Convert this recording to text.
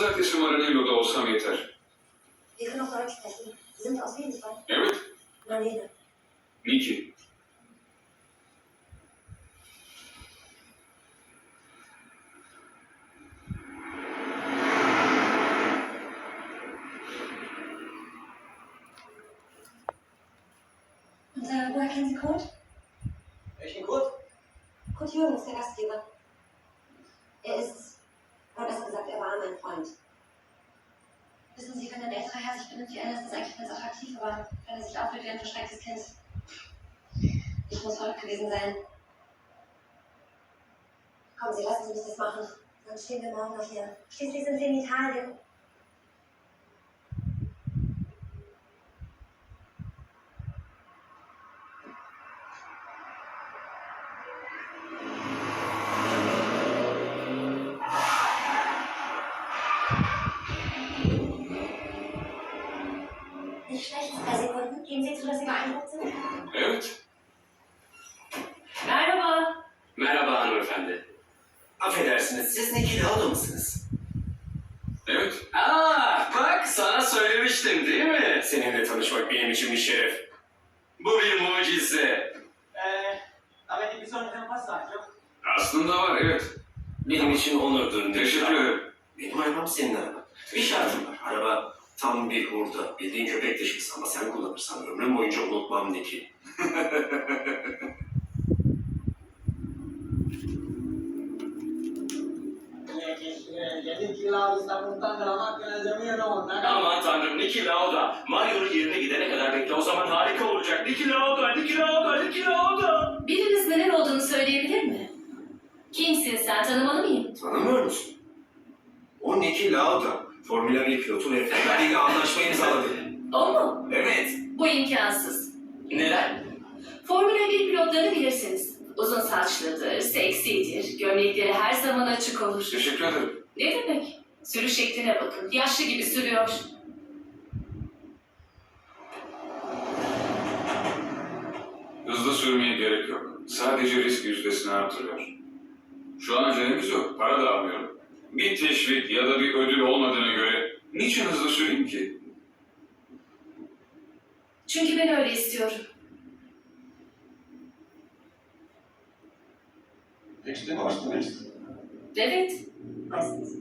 Pazartesi varanıyla da olsam yeter. Yakın okula gitmesin. Sizin tasmayınız var. Evet. Neredeydi? Niçin? Und äh, woher kennen Sie Kurt? Welchen Kurt? Kurt Jürgens, der Gastgeber. Er ist besser gesagt, er war mein Freund. Wissen Sie, wenn ein älterer Herr sich benimmt wie einer, ist das eigentlich ganz attraktiv, aber wenn er sich aufführt wie ein verschrecktes Kind. Ich muss verrückt gewesen sein. Kommen Sie, lassen Sie mich das machen. Dann stehen wir morgen noch hier. Schließlich sind Sie in Italien. Evet. Merhaba. Merhaba hanımefendi. Affedersiniz, siz Niki Lauda mısınız? Evet. Aa, bak sana söylemiştim değil mi? Seninle tanışmak benim için bir şeref. Bu bir mucize. Avete bisogno di un passaggio? Aslında var, evet. Benim için onurdur. Teşekkür ederim. Benim arabam senin araban. Bir şartım var. Araba tam bir hurda. Bildiğin köpek dışkısı ama sen kullanırsan ömrüm boyunca unutmam nonna. Aman tanrım Niki Lauda. Mario'nun yerine gidene kadar bekle. O zaman harika olacak. Niki Lauda, Niki Lauda, Niki Lauda. Biriniz neler olduğunu söyleyebilir mi? Kimsin sen? Tanımalı mıyım? Tanımıyor musun? O Niki Lauda. Formula 1 pilotu ve Ferrari ile anlaşma imzaladı. O mu? Evet. Bu imkansız. Neden? Formula 1 pilotlarını bilirsiniz. Uzun saçlıdır, seksidir, gömlekleri her zaman açık olur. Teşekkür ederim. Ne demek? Sürüş şekline bakın. Yaşlı gibi sürüyor. Hızlı sürmeye gerek yok. Sadece risk yüzdesini artırıyor. Şu an acelemiz yok. Para da almıyorum bir teşvik ya da bir ödül olmadığına göre niçin hızlı süreyim ki? Çünkü ben öyle istiyorum. Geçti mi? Geçti. Evet. Aslında.